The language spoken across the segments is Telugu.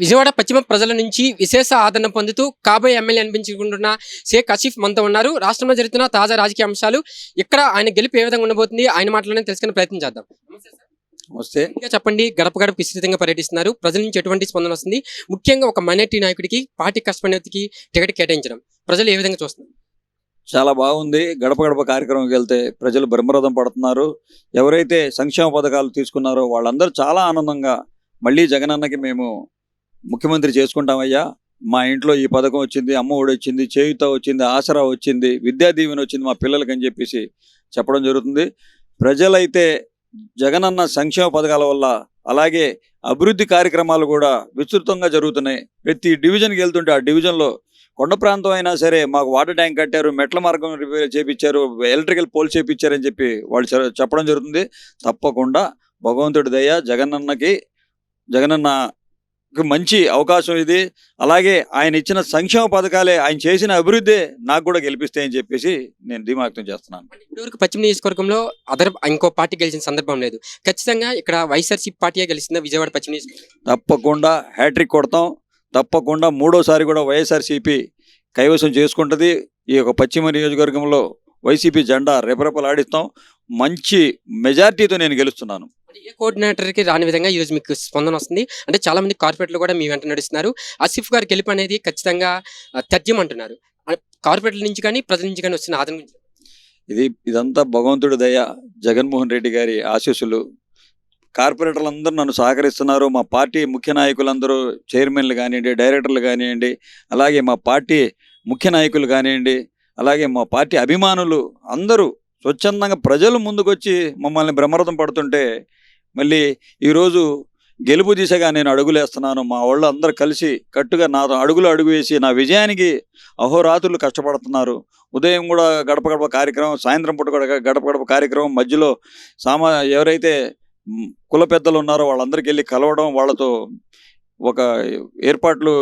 విజయవాడ పశ్చిమ ప్రజల నుంచి విశేష ఆదరణ పొందుతూ కాబోయే ఎమ్మెల్యే అనిపించుకుంటున్న షేక్ అసీఫ్ మనతో ఉన్నారు. రాష్ట్రంలో జరుగుతున్న తాజా రాజకీయ అంశాలు ఇక్కడ ఆయన గెలుపు ఏ విధంగా ఉండబోతుంది ఆయన మాటలోనే తెలుసుకునే ప్రయత్నం చేద్దాం. వస్తే ఇంకా చెప్పండి గడప గడప విస్తృతంగా పర్యటిస్తున్నారు. ప్రజల నుంచి ఎటువంటి స్పందన వస్తుంది? ముఖ్యంగా ఒక మైనార్టీ నాయకుడికి పార్టీ కష్టపడిన వ్యక్తికి టికెట్ కేటాయించడం ప్రజలు ఏ విధంగా చూస్తున్నారు? చాలా బాగుంది. గడప గడప కార్యక్రమంకి వెళ్తే ప్రజలు బ్రహ్మరథం పడుతున్నారు. ఎవరైతే సంక్షేమ పథకాలు తీసుకున్నారో వాళ్ళందరూ చాలా ఆనందంగా మళ్ళీ జగనన్నకి మేము ముఖ్యమంత్రి చేసుకుంటామయ్యా. మా ఇంట్లో ఈ పథకం వచ్చింది అమ్మ ఒడి వచ్చింది చేయుత వచ్చింది ఆసరా వచ్చింది విద్యా దీవెన వచ్చింది మా పిల్లలకి అని చెప్పేసి చెప్పడం జరుగుతుంది. ప్రజలైతే జగనన్న సంక్షేమ పథకాల వల్ల అలాగే అభివృద్ధి కార్యక్రమాలు కూడా విస్తృతంగా జరుగుతున్నాయి. ప్రతి డివిజన్కి వెళ్తుంటే ఆ డివిజన్లో కొండ ప్రాంతం అయినా సరే మాకు వాటర్ ట్యాంక్ కట్టారు మెట్ల మార్గం రిపేర్ చేపించారు ఎలక్ట్రికల్ పోల్ చేపించారని చెప్పి వాళ్ళు చెప్పడం జరుగుతుంది. తప్పకుండా భగవంతుడి దయ జగనన్నకి జగనన్న మంచి అవకాశం ఇది. అలాగే ఆయన ఇచ్చిన సంక్షేమ పథకాలే ఆయన చేసిన అభివృద్ధి నాకు కూడా గెలిపిస్తాయని చెప్పేసి నేను ధీమాక్తం చేస్తున్నాను. ఇప్పటివరకు పశ్చిమ నియోజకవర్గంలో అదర్ ఇంకో పార్టీ గెలిచిన సందర్భం లేదు. ఖచ్చితంగా ఇక్కడ వైఎస్ఆర్సీపీ పార్టీయే గెలిచిందా? విజయవాడ పశ్చిమ నియోజకవర్గం? తప్పకుండా హ్యాట్రిక్ కొడతాం. తప్పకుండా మూడోసారి కూడా వైఎస్ఆర్సీపీ కైవసం చేసుకుంటుంది. ఈ యొక్క పశ్చిమ నియోజకవర్గంలో వైసీపీ జెండా రెపరెపలాడిస్తాం. మంచి మెజార్టీతో నేను గెలుస్తున్నాను. ఏ కోఆర్డినేటర్కి రాని విధంగా ఈరోజు మీకు స్పందన వస్తుంది. అంటే చాలా మంది కార్పొరేట్లు కూడా మీ వెంట నడుస్తున్నారు. ఆసిఫ్ గారి గెలుపు అనేది ఖచ్చితంగా తథ్యం అంటున్నారు. కార్పొరేట్ల నుంచి కానీ ప్రజల నుంచి కానీ వస్తున్న ఆదరణ ఇది ఇదంతా భగవంతుడి దయ జగన్మోహన్ రెడ్డి గారి ఆశీస్సులు. కార్పొరేటర్లు అందరూ నన్ను సహకరిస్తున్నారు. మా పార్టీ ముఖ్య నాయకులందరూ చైర్మన్లు కానివ్వండి డైరెక్టర్లు కానివ్వండి అలాగే మా పార్టీ ముఖ్య నాయకులు కానివ్వండి అలాగే మా పార్టీ అభిమానులు అందరూ స్వచ్ఛందంగా ప్రజలు ముందుకొచ్చి మమ్మల్ని బ్రహ్మరథం పడుతుంటే మళ్ళీ ఈరోజు గెలుపు దిశగా నేను అడుగులేస్తున్నాను. మా వాళ్ళు అందరు కలిసి కట్టుగా నాతో అడుగులు అడుగు వేసి నా విజయానికి అహోరాత్రులు కష్టపడుతున్నారు. ఉదయం కూడా గడప గడప కార్యక్రమం సాయంత్రం పూట కూడా గడప గడప కార్యక్రమం మధ్యలో సామా ఎవరైతే కుల పెద్దలు ఉన్నారో వాళ్ళందరికీ వెళ్ళి కలవడం వాళ్ళతో ఒక ఏర్పాట్లు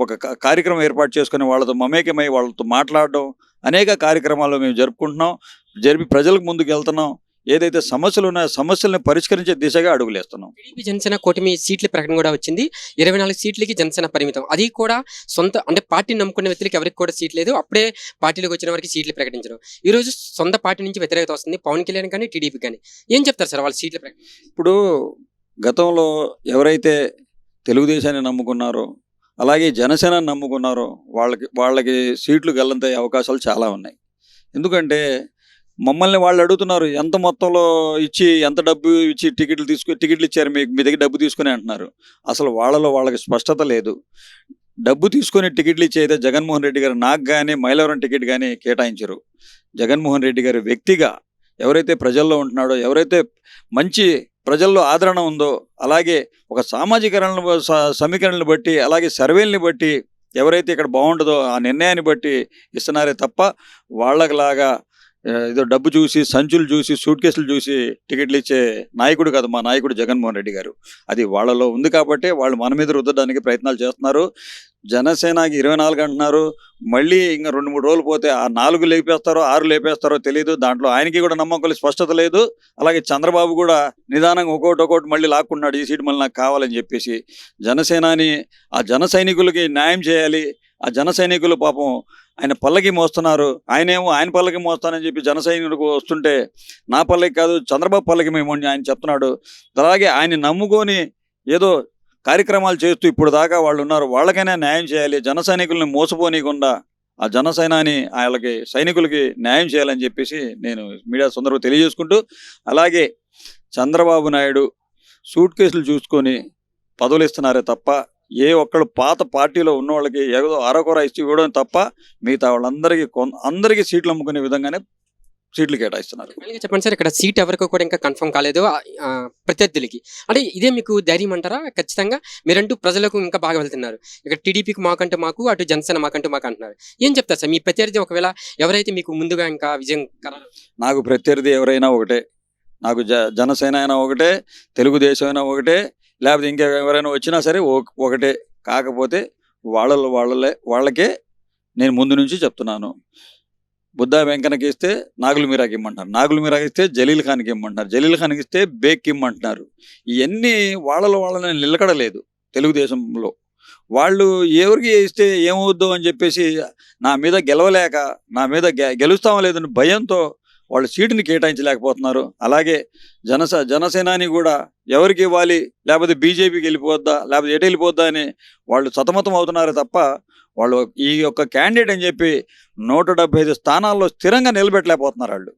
ఒక కార్యక్రమం ఏర్పాటు చేసుకుని వాళ్ళతో మమేకమై వాళ్ళతో మాట్లాడడం అనేక కార్యక్రమాలు మేము జరుపుకుంటున్నాం. జరిపి ప్రజలకు ముందుకు వెళ్తున్నాం ఏదైతే సమస్యలు ఉన్నాయో సమస్యలను పరిష్కరించే దిశగా అడుగులేస్తున్నాం. టీడీపీ జనసేన కూటమి సీట్ల ప్రకటన కూడా వచ్చింది. ఇరవై నాలుగు సీట్లకి జనసేన పరిమితం. అది కూడా సొంత అంటే పార్టీని నమ్ముకునే వ్యక్తులకి ఎవరికి కూడా సీట్ లేదు. అప్పుడే పార్టీలోకి వచ్చిన వారికి సీట్లు ప్రకటించడం. ఈ రోజు సొంత పార్టీ నుంచి వ్యతిరేకత వస్తుంది. పవన్ కళ్యాణ్ కానీ టీడీపీ కానీ. ఏం చెప్తారు సార్ వాళ్ళ సీట్ల ప్రకటన? ఇప్పుడు గతంలో ఎవరైతే తెలుగుదేశాన్ని నమ్ముకున్నారో అలాగే జనసేనని నమ్ముకున్నారో వాళ్ళకి వాళ్ళకి సీట్లు గల్లంతయ్యే అవకాశాలు చాలా ఉన్నాయి. ఎందుకంటే మమ్మల్ని వాళ్ళు అడుగుతున్నారు ఎంత మొత్తంలో ఇచ్చి ఎంత డబ్బు ఇచ్చి టికెట్లు తీసుకు టికెట్లు ఇచ్చారు మీకు మీ దగ్గర డబ్బు తీసుకుని అంటున్నారు. అసలు వాళ్ళలో వాళ్ళకి స్పష్టత లేదు. డబ్బు తీసుకొని టికెట్లు ఇచ్చి అయితే జగన్మోహన్ రెడ్డి గారు నాకు కానీ మైలవరం టికెట్ కానీ కేటాయించరు. జగన్మోహన్ రెడ్డి గారు వ్యక్తిగా ఎవరైతే ప్రజల్లో ఉంటున్నాడో ఎవరైతే మంచి ప్రజల్లో ఆదరణ ఉందో అలాగే ఒక సామాజికరణను సమీకరణను బట్టి అలాగే సర్వేల్ని బట్టి ఎవరైతే ఇక్కడ బాగుంటుందో ఆ నిర్ణయాన్ని బట్టి ఇస్తున్నారే తప్ప వాళ్ళకిలాగా ఏదో డబ్బు చూసి సంచులు చూసి సూట్ కేసులు చూసి టికెట్లు ఇచ్చే నాయకుడు కాదు మా నాయకుడు జగన్మోహన్ రెడ్డి గారు. అది వాళ్ళలో ఉంది కాబట్టి వాళ్ళు మన మీద రుద్దడానికి ప్రయత్నాలు చేస్తున్నారు. జనసేనకి ఇరవై నాలుగు అంటున్నారు. మళ్ళీ ఇంకా రెండు మూడు రోజులు పోతే ఆ నాలుగు లేపేస్తారో ఆరు లేపేస్తారో తెలియదు దాంట్లో ఆయనకి కూడా నమ్మకం స్పష్టత లేదు. అలాగే చంద్రబాబు కూడా నిదానంగా ఒక్కొక్కటి ఒక్కోటి మళ్ళీ లాక్కున్నాడు. ఈ సీట్ మళ్ళీ నాకు కావాలని చెప్పేసి జనసేనాని ఆ జన సైనికులకి న్యాయం చేయాలి. ఆ జన సైనికులు పాపం ఆయన పల్లకి మోస్తున్నారు. ఆయనేమో ఆయన పల్లకి మోస్తానని చెప్పి జన సైనికులకు వస్తుంటే నా పల్లకి కాదు చంద్రబాబు పల్లకి మేము అని ఆయన చెప్తున్నాడు. అలాగే ఆయన నమ్ముకొని ఏదో కార్యక్రమాలు చేస్తూ ఇప్పుడు దాకా వాళ్ళు ఉన్నారు. వాళ్ళకైనా న్యాయం చేయాలి. జన సైనికుల్ని మోసపోనీయకుండా ఆ జన సైనాని వాళ్ళకి సైనికులకి న్యాయం చేయాలని చెప్పేసి నేను మీడియా సందర్భంగా తెలియజేసుకుంటూ అలాగే చంద్రబాబు నాయుడు సూట్ కేసులు చూసుకొని పదవులు ఇస్తున్నారే తప్ప ఏ ఒక్కళ్ళు పాత పార్టీలో ఉన్న వాళ్ళకి ఏదో అరకొర ఇచ్చి ఇవ్వడం తప్ప మిగతా వాళ్ళందరికీ అందరికీ సీట్లు అమ్ముకునే విధంగానే సీట్లు కేటాయిస్తున్నారు. చెప్పండి సార్ ఇక్కడ సీట్ ఎవరికో కూడా ఇంకా కన్ఫర్మ్ కాలేదు. ప్రత్యర్థులకి. అంటే ఇదే మీకు ధైర్యం అంటారా? ఖచ్చితంగా మీరంటూ ప్రజలకు ఇంకా బాగా వెళ్తున్నారు. ఇక్కడ టీడీపీకి మాకంటూ మాకు అటు జనసేన మాకంటూ మాకు అంటున్నారు. ఏం చెప్తారు సార్? మీ ప్రత్యర్థి ఒకవేళ ఎవరైతే మీకు ముందుగా ఇంకా విజయం నాకు ప్రత్యర్థి ఎవరైనా ఒకటే. నాకు జ జనసేన అయినా ఒకటే తెలుగుదేశం అయినా ఒకటే లేకపోతే ఇంకా ఎవరైనా వచ్చినా సరే ఒకటే. కాకపోతే వాళ్ళ వాళ్ళలే వాళ్ళకే నేను ముందు నుంచి చెప్తున్నాను. బుద్ధా వెంకనకి ఇస్తే నాగుల మీరాకి ఇమ్మంటున్నారు. నాగుల మీరాకి ఇస్తే జలీల్ ఖాన్కి ఇమ్మంటున్నారు. జలీల్ ఖాన్కి ఇస్తే బేక్ ఇమ్మంటున్నారు. ఇవన్నీ వాళ్ళలో వాళ్ళని నిలకడలేదు తెలుగుదేశంలో. వాళ్ళు ఎవరికి ఇస్తే ఏమవుద్దో అని చెప్పేసి నా మీద గెలవలేక నా మీద గె- గెలుస్తామో లేదని భయంతో వాళ్ళు సీటుని కేటాయించలేకపోతున్నారు. అలాగే జనస జనసేనాని కూడా ఎవరికి ఇవ్వాలి? లేకపోతే బీజేపీకి వెళ్ళిపోద్దా? లేకపోతే ఎటు వెళ్ళిపోద్దా అని వాళ్ళు సతమతం అవుతున్నారు తప్ప వాళ్ళు ఈ యొక్క క్యాండిడేట్ అని చెప్పి నూట డెబ్బై ఐదు స్థానాల్లో స్థిరంగా నిలబెట్టలేకపోతున్నారు వాళ్ళు.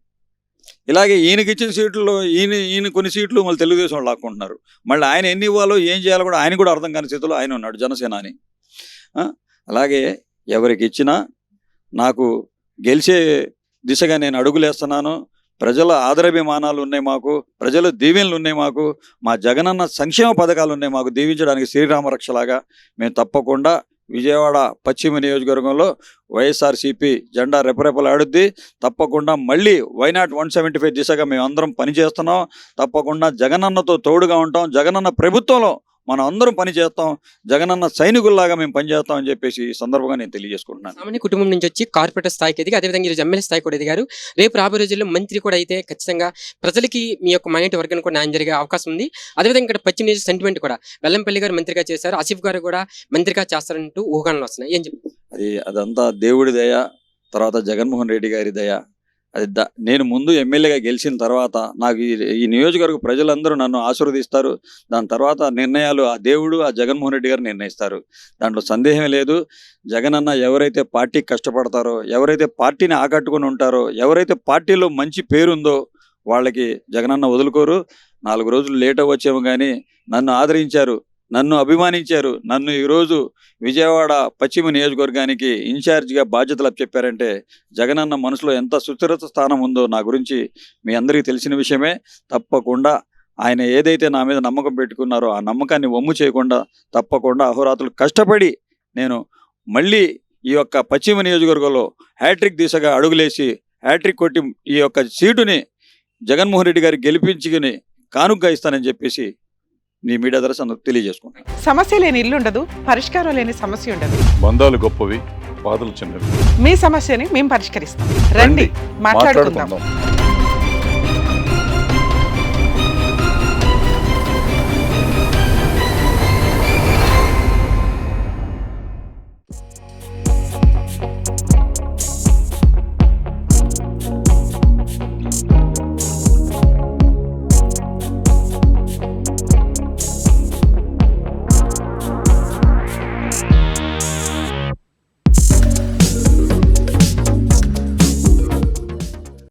ఇలాగే ఈయనకి ఇచ్చిన సీట్లు ఈయన ఈయన కొన్ని సీట్లు మళ్ళీ తెలుగుదేశం వాళ్ళు లాక్కుంటున్నారు. మళ్ళీ ఆయన ఎన్ని ఇవ్వాలో ఏం చేయాలో కూడా ఆయన కూడా అర్థం కాని స్థితిలో ఆయన ఉన్నాడు జనసేనాని. అలాగే ఎవరికి ఇచ్చినా నాకు గెలిచే దిశగా నేను అడుగులేస్తున్నాను. ప్రజల ఆదరాభిమానాలు ఉన్నాయి మాకు. ప్రజల దీవెనలు ఉన్నాయి మాకు. మా జగనన్న సంక్షేమ పథకాలు ఉన్నాయి మాకు దీవించడానికి శ్రీరామ రక్షలాగా మేము తప్పకుండా విజయవాడ పశ్చిమ నియోజకవర్గంలో వైఎస్ఆర్సీపీ జెండా రెపరెపలాడుద్ది. తప్పకుండా మళ్ళీ వైనాట్ వన్ సెవెంటీ ఫైవ్ దిశగా మేము అందరం పనిచేస్తున్నాం. తప్పకుండా జగనన్నతో తోడుగా ఉంటాం. జగనన్న ప్రభుత్వంలో మనం అందరం పని చేస్తాం జగనన్న సైనికుల్లాగా మేము పనిచేస్తాం అని చెప్పేసి ఈ సందర్భంగా నేను తెలియజేసుకుంటున్నాను. సామాన్య కుటుంబం నుంచి వచ్చి కార్పొరేటర్ స్థాయికి ఎదిగి అదేవిధంగా ఈరోజు ఎమ్మెల్యే స్థాయి కూడా ఎదిగారు. రేపు రాబోయే రోజుల్లో మంత్రి కూడా అయితే ఖచ్చితంగా ప్రజలకి మీ యొక్క మైనార్టీ వర్గానికి కూడా న్యాయం జరిగే అవకాశం ఉంది. అదేవిధంగా ఇక్కడ పశ్చిమ నియోజక సెంటిమెంట్ కూడా వెల్లంపల్లి గారు మంత్రిగా చేశారు ఆసిఫ్ గారు కూడా మంత్రిగా చేస్తారంటూ ఊహాలు వస్తున్నాయి. ఏం చెప్తారు అది అదంతా దేవుడి దయ తర్వాత జగన్మోహన్ రెడ్డి గారి దయ అది ద నేను ముందు ఎమ్మెల్యేగా గెలిచిన తర్వాత నాకు ఈ నియోజకవర్గ ప్రజలందరూ నన్ను ఆశీర్వదిస్తారు. దాని తర్వాత నిర్ణయాలు ఆ దేవుడు ఆ జగన్మోహన్ రెడ్డి గారు నిర్ణయిస్తారు. దాంట్లో సందేహం లేదు. జగన్ అన్న ఎవరైతే పార్టీకి కష్టపడతారో ఎవరైతే పార్టీని ఆకట్టుకుని ఉంటారో ఎవరైతే పార్టీలో మంచి పేరుందో వాళ్ళకి జగనన్న వదులుకోరు. నాలుగు రోజులు లేట్ అవ్వచ్చేమో కానీ నన్ను ఆదరించారు. నన్ను అభిమానించారు. నన్ను ఈరోజు విజయవాడ పశ్చిమ నియోజకవర్గానికి ఇన్ఛార్జిగా బాధ్యతలు చెప్పారంటే జగనన్న మనసులో ఎంత సుస్థిరత స్థానం ఉందో నా గురించి మీ అందరికీ తెలిసిన విషయమే. తప్పకుండా ఆయన ఏదైతే నా మీద నమ్మకం పెట్టుకున్నారో ఆ నమ్మకాన్ని వమ్ము చేయకుండా తప్పకుండా అహోరాత్రులు కష్టపడి నేను మళ్ళీ ఈ యొక్క పశ్చిమ నియోజకవర్గంలో హ్యాట్రిక్ దిశగా అడుగులేసి హ్యాట్రిక్ కొట్టి ఈ యొక్క సీటుని జగన్మోహన్ రెడ్డి గారికి గెలిపించుకుని కానుగ్గా ఇస్తానని చెప్పేసి నీ మీడియా ద్వారా అందరికి తెలియజేసుకుంటాను సమస్య లేని ఇల్లు ఉండదు పరిష్కారం లేని సమస్య ఉండదు. బంధాలు గొప్పవి బాధలు చిన్నవి. మీ సమస్యని మేము పరిష్కరిస్తాం. రండి మాట్లాడుకుందాం. మాట్లాడుకుందాం.